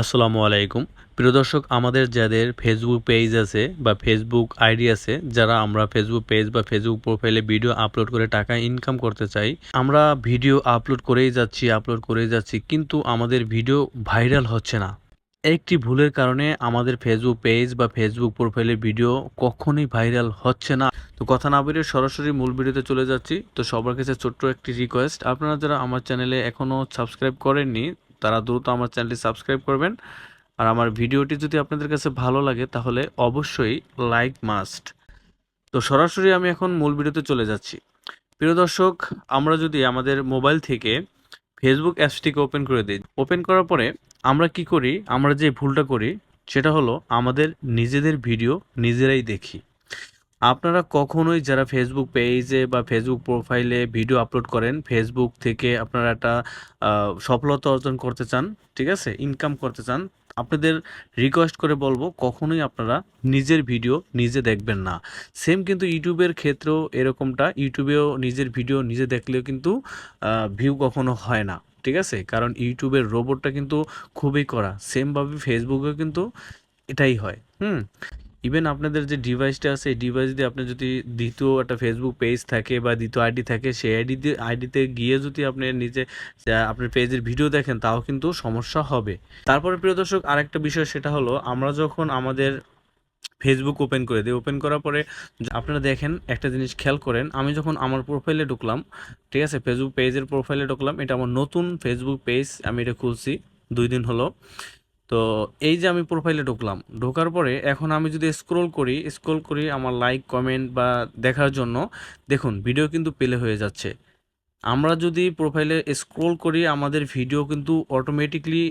আসসালামু আলাইকুম। প্রিয় দর্শক, আমাদের যাদের ফেসবুক পেজ আছে বা ফেসবুক আইডি আছে, যারা আমরা ফেসবুক পেজ বা ফেসবুক প্রোফাইলে ভিডিও আপলোড করে টাকা ইনকাম করতে চাই, আমরা ভিডিও আপলোড করেই যাচ্ছি আপলোড করেই যাচ্ছি, কিন্তু আমাদের ভিডিও ভাইরাল হচ্ছে না। একটি ভুলের কারণে আমাদের ফেসবুক পেজ বা ফেসবুক প্রোফাইলের ভিডিও কখনোই ভাইরাল হচ্ছে না। তো কথা না বেরিয়ে সরাসরি মূল ভিডিওতে চলে যাচ্ছি। তো সবার কাছে ছোট্ট একটি রিকোয়েস্ট আপনারা যারা আমার চ্যানেলে এখনও সাবস্ক্রাইব করেননি তারা দ্রুত আমার চ্যানেলটি সাবস্ক্রাইব করবেন। আর আমার ভিডিওটি যদি আপনাদের কাছে ভালো লাগে, তাহলে অবশ্যই লাইক মাস্ট তো সরাসরি আমি এখন মূল ভিডিওতে চলে যাচ্ছি। প্রিয় দর্শক, আমরা যদি আমাদের মোবাইল থেকে ফেসবুক অ্যাপসটিকে ওপেন করে দিই। ওপেন করার পরে আমরা কি করি? আমরা যে ভুলটা করি, সেটা হলো আমাদের নিজেদের ভিডিও নিজেরাই দেখি। আপনারা কখনোই যারা ফেসবুক পেজে বা ফেসবুক প্রোফাইলে ভিডিও আপলোড করেন ফেসবুক থেকে আপনারা একটা সফলতা অর্জন করতে চান, ঠিক আছে? ইনকাম করতে চান, আপনাদের রিকোয়েস্ট করে বলব, কখনোই আপনারা নিজের ভিডিও নিজে দেখবেন না। সেম কিন্তু ইউটিউবের ক্ষেত্রেও এরকমটা, ইউটিউবেও নিজের ভিডিও নিজে দেখলেও কিন্তু ভিউ কখনো হয় না, ঠিক আছে? কারণ ইউটিউবের রোবটটা কিন্তু খুবই কড়া। সেমভাবে ফেসবুকেও কিন্তু এটাই হয়, হুম? ইভেন আপনাদের যে ডিভাইসটা আছে, এই ডিভাইস দিয়ে আপনি যদি দ্বিতীয় একটা ফেসবুক পেজ থাকে বা দ্বিতীয় আইডি থাকে, সেই আইডি দিয়ে আইডিতে গিয়ে যদি আপনি নিজে আপনার পেজের ভিডিও দেখেন, তাও কিন্তু সমস্যা হবে। তারপরে প্রিয় দর্শক, আরেকটা বিষয় সেটা হলো, আমরা যখন আমাদের ফেসবুক ওপেন করে দিই ওপেন করার পরে আপনারা দেখেন একটা জিনিস খেয়াল করেন, আমি যখন আমার প্রোফাইলে ঢুকলাম, ঠিক আছে ফেসবুক পেজের প্রোফাইলে ঢুকলাম, এটা আমার নতুন ফেসবুক পেজ আমি এটা খুলছি, দুই দিন হলো। তো এই যে আমি প্রোফাইলে ঢুকলাম, ঢোকার পরে এখন আমি যদি স্ক্রোল করি স্ক্রোল করি আমার লাইক কমেন্ট বা দেখার জন্য, দেখুন ভিডিও কিন্তু পেলে হয়ে যাচ্ছে। আমরা যদি প্রোফাইলে স্ক্রোল করি, আমাদের ভিডিও কিন্তু অটোমেটিকলি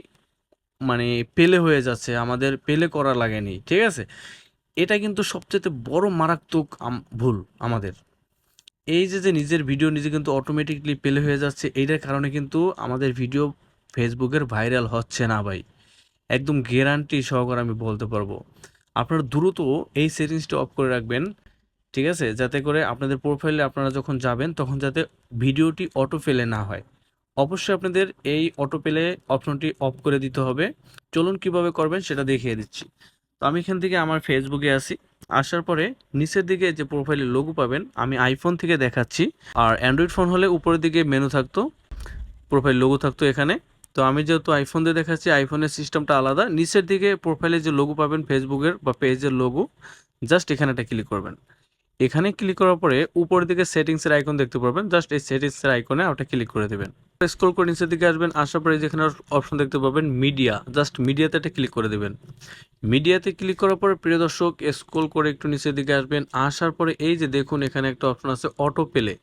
মানে পেলে হয়ে যাচ্ছে, আমাদের পেলে করা লাগেনি, ঠিক আছে? এটা কিন্তু সবচেয়ে বড় মারাত্মক ভুল আমাদের। এই যে যে নিজের ভিডিও নিজে কিন্তু অটোমেটিকলি পেলে হয়ে যাচ্ছে, এইটার কারণে কিন্তু আমাদের ভিডিও ফেসবুকের ভাইরাল হচ্ছে না ভাই। একদম গ্যারান্টি সহকারে আমি বলতে পারব। আপনারা দ্রুত এই সেটিংসটা অফ করে রাখবেন, ঠিক আছে? যাতে করে আপনাদের প্রোফাইলে আপনারা যখন যাবেন, তখন যাতে ভিডিওটি অটো ফেলে না হয়। অবশ্যই আপনাদের এই অটো পেলে অপশনটি অফ করে দিতে হবে। চলুন কীভাবে করবেন সেটা দেখিয়ে দিচ্ছি। তো আমি এখান থেকে আমার ফেসবুকে আসি আসার পরে নিচের দিকে যে প্রোফাইলে লোগো পাবেন, আমি আইফোন থেকে দেখাচ্ছি। আর অ্যান্ড্রয়েড ফোন হলে উপরের দিকে মেনু থাকতো প্রোফাইল লোগো থাকতো এখানে। তো আমি যেহেতু আইফোন দিয়ে দেখাচ্ছি আইফোনের সিস্টেমটা আলাদা। নিচের দিকে প্রোফাইলে যে লোগো পাবেন ফেসবুকের বা পেজের লোগো জাস্ট এখানে একটা ক্লিক করবেন। এখানে ক্লিক করার পরে উপরের দিকে সেটিংসের আইকন দেখতে পারবেন। জাস্ট এই সেটিংসের আইকনে ওটা ক্লিক করে দেবেন। স্ক্রল করে নিচের দিকে আসবেন, আসার পরে যেখানে অপশন দেখতে পাবেন মিডিয়া জাস্ট মিডিয়াতে একটা ক্লিক করে দেবেন। মিডিয়াতে ক্লিক করার পরে প্রিয় দর্শক স্ক্রল করে একটু নিচের দিকে আসবেন। আসার পরে এই যে দেখুন, এখানে একটা অপশন আছে অটো পেলে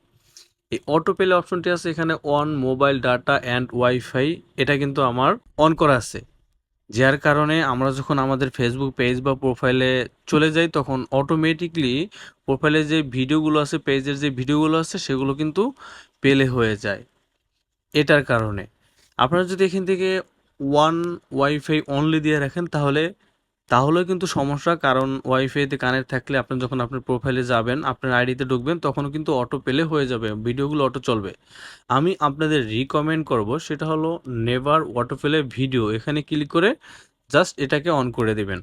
এই অটো পেলে অপশনটি আছে এখানে on mobile data and wifi এটা কিন্তু আমার অন করা আছে। যার কারণে আমরা যখন আমাদের ফেসবুক পেজ বা প্রোফাইলে চলে যাই, তখন অটোমেটিকলি প্রোফাইলে যে ভিডিওগুলো আছে পেজের যে ভিডিওগুলো আছে, সেগুলো কিন্তু পেলে হয়ে যায়। এটার কারণে। আপনারা যদি এখান থেকে ওয়ান ওয়াইফাই অনলি দিয়ে রাখেন, তাহলে তাহলেও কিন্তু সমস্যা, কারণ ওয়াইফাইতে কানেক্ট থাকলে আপনি যখন আপনার প্রোফাইলে যাবেন, আপনার আইডিতে ঢুকবেন, তখনও কিন্তু অটো পেলে হয়ে যাবে, ভিডিওগুলো অটো চলবে। আমি আপনাদের রিকমেন্ড করব, সেটা হলো নেভার অটো পেলে ভিডিও এখানে ক্লিক করে জাস্ট এটাকে অন করে দেবেন।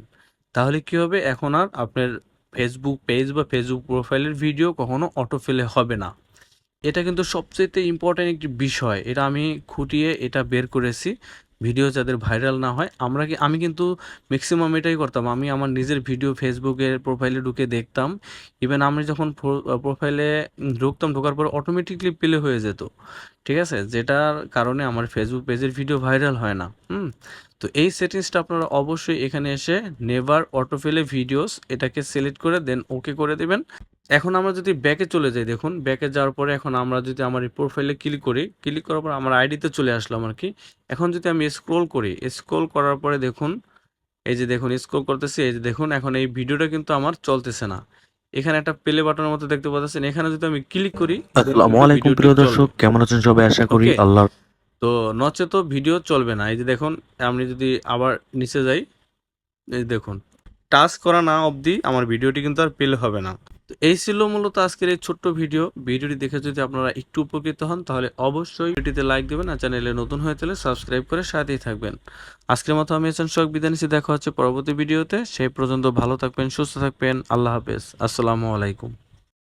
তাহলে কি হবে? এখন আর আপনার ফেসবুক পেজ বা ফেসবুক প্রোফাইলের ভিডিও কখনো অটো ফেলে হবে না। এটা কিন্তু সবচেয়ে ইম্পর্ট্যান্ট একটি বিষয়। এটা আমি খুঁটিয়ে এটা বের করেছি। ভিডিও যাদের ভাইরাল না হয়, আমরা কি আমি কিন্তু ম্যাক্সিমাম এটাই করতাম। আমি আমার নিজের ভিডিও ফেসবুকের প্রোফাইলে ঢুকে দেখতাম। ইভেন আমি যখন প্রোফাইলে ঢুকতাম, ঢোকার পর অটোমেটিকলি প্লে হয়ে যেত। ঠিক আছে? যেটার কারণে আমার ফেসবুক পেজের ভিডিও ভাইরাল হয় না। হুম? তো এই সেটিংসটা আপনারা অবশ্যই এখানে এসে নেভার অটোফেলে ভিডিওস এটাকে সিলেক্ট করে দেন ওকে করে দেবেন। এখন আমরা যদি ব্যাকে চলে যাই দেখুন ব্যাকে যাওয়ার পরে এখন আমরা যদি আমার এই প্রোফাইলে ক্লিক করি ক্লিক করার পর আমার আইডিতে চলে আসলাম আর কি। এখন যদি আমি স্ক্রোল করি স্ক্রোল করার পরে দেখুন এই যে দেখুন স্ক্রোল করতেছি এই যে দেখুন এখন এই ভিডিওটা কিন্তু আমার চলতেছে না। এখানে একটা প্লে বাটনের মতো দেখতে পাচ্ছেন। এখানে যদি আমি ক্লিক করি আসসালামু আলাইকুম প্রিয় দর্শক কেমন আছেন সবাই? আশা করি আল্লাহ তো নচেত ভিডিও চলবে না। এই যে দেখুন আপনি যদি আবার নিচে যাই, এই দেখুন টাচ করা না অবধি আমার ভিডিওটি কিন্তু আর পেলে হবে না। তো এই ছিল মূলত আজকের এই ছোট্ট ভিডিও ভিডিওটি দেখে যদি আপনারা একটু উপকৃত হন, তাহলে অবশ্যই ভিডিওটিতে লাইক দেবেন আর চ্যানেলে নতুন হয়ে তাহলে সাবস্ক্রাইব করে সাথেই থাকবেন। আজকের মতো আমি এসেন শোক বিদায় নিচ্ছি দেখা হচ্ছে পরবর্তী ভিডিওতে সেই পর্যন্ত ভালো থাকবেন, সুস্থ থাকবেন, আল্লাহ হাফেজ। আসসালামু আলাইকুম।